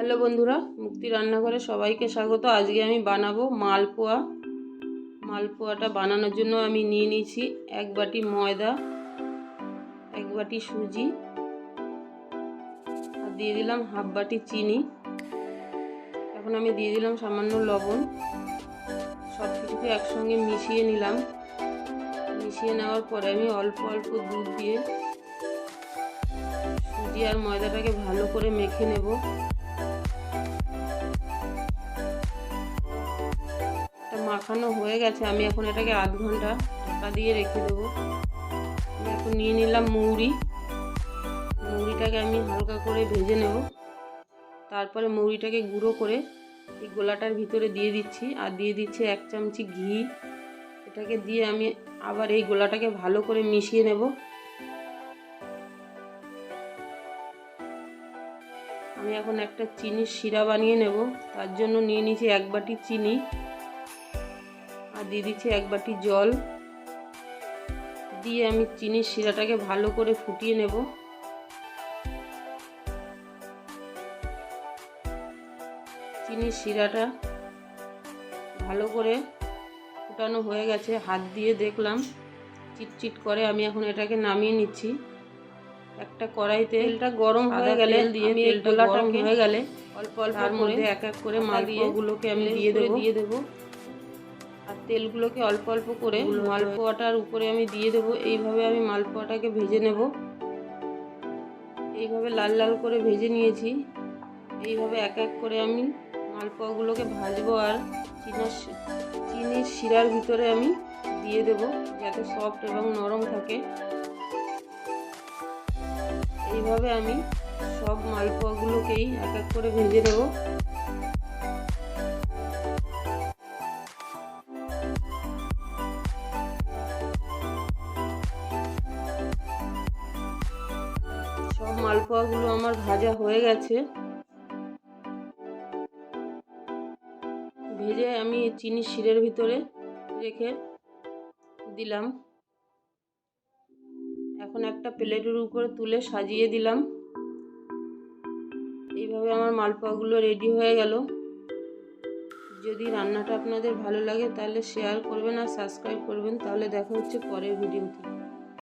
Hello বন্ধুরা, মুক্তি রান্নাঘরে সবাইকে স্বাগত। আজকে আমি বানাবো মালপোয়া। মালপোয়াটা বানানোর জন্য আমি নিয়ে নিয়েছি এক বাটি ময়দা, এক বাটি সুজি, আর দিয়ে দিলাম হাফ বাটি চিনি। এখন আমি দিয়ে দিলাম সামান্য লবণ। সব কিছুকে একসঙ্গে মিশিয়ে নিলাম। মিশিয়ে নেওয়ার পরে আমি অল্প অল্প দুধ দিয়ে সুজি আর ময়দাটাকে ভালো করে মেখে নেব। মাখানো হয়ে গেছে, আমি এখন এটাকে আধ ঘণ্টা ঢাকা দিয়ে রেখে দেবো। এখন নিয়ে নিলাম মৌরি। মৌরিটাকে আমি হালকা করে ভেজে নেব। তারপরে মৌরিটাকে গুঁড়ো করে এই গোলাটার ভিতরে দিয়ে দিচ্ছি, আর দিয়ে দিচ্ছি এক চামচি ঘি। এটাকে দিয়ে আমি আবার এই গোলাটাকে ভালো করে মিশিয়ে নেব। আমি এখন একটা চিনির শিরা বানিয়ে নেব। তার জন্য নিয়ে নিয়েছি এক বাটি চিনি। আর দিয়ে দিচ্ছি এক বাটি জল। দিয়ে আমি চিনির শিরাটাকে ভালো করে ফুটিয়ে নেব। চিনির শিরাটা ভালো করে ফুটানো হয়ে গেছে। হাত দিয়ে দেখলাম চিটচিট করে। আমি এখন এটাকে নামিয়ে নিচ্ছি। একটা কড়াইতে তেলটা গরম হয়ে গেলে দিয়ে তেলটা গরম হয়ে গেলে অল্প অল্প মধ্যে এক এক করে মাল দিয়ে গুলোকে আমি দিয়ে দেবো। দিয়ে দেবো। তেলগুলোকে অল্প অল্প করে মালপোয়াটার উপরে আমি দিয়ে দেবো। এইভাবে আমি মালপোয়াটাকে ভেজে নেব। এইভাবে লাল লাল করে ভেজে নিয়েছি। এইভাবে এক এক করে আমি মালপোয়াগুলোকে ভাজবো আর চিনার চিনির শিরার ভিতরে আমি দিয়ে দেব যাতে সফট এবং নরম থাকে। এইভাবে আমি সব মালপোয়াগুলোকেই এক এক করে ভেজে দেবো মালপোয়াগুলো আমার ভাজা হয়ে গেছে। ভেজে আমি চিনি শিরের ভিতরে রেখে দিলাম। এখন একটা প্লেটের উপরে তুলে সাজিয়ে দিলাম। এইভাবে আমার মালপোয়াগুলো রেডি হয়ে গেল। যদি রান্নাটা আপনাদের ভালো লাগে তাহলে শেয়ার করবেন আর সাবস্ক্রাইব করবেন। তাহলে দেখা হচ্ছে পরের ভিডিওতে।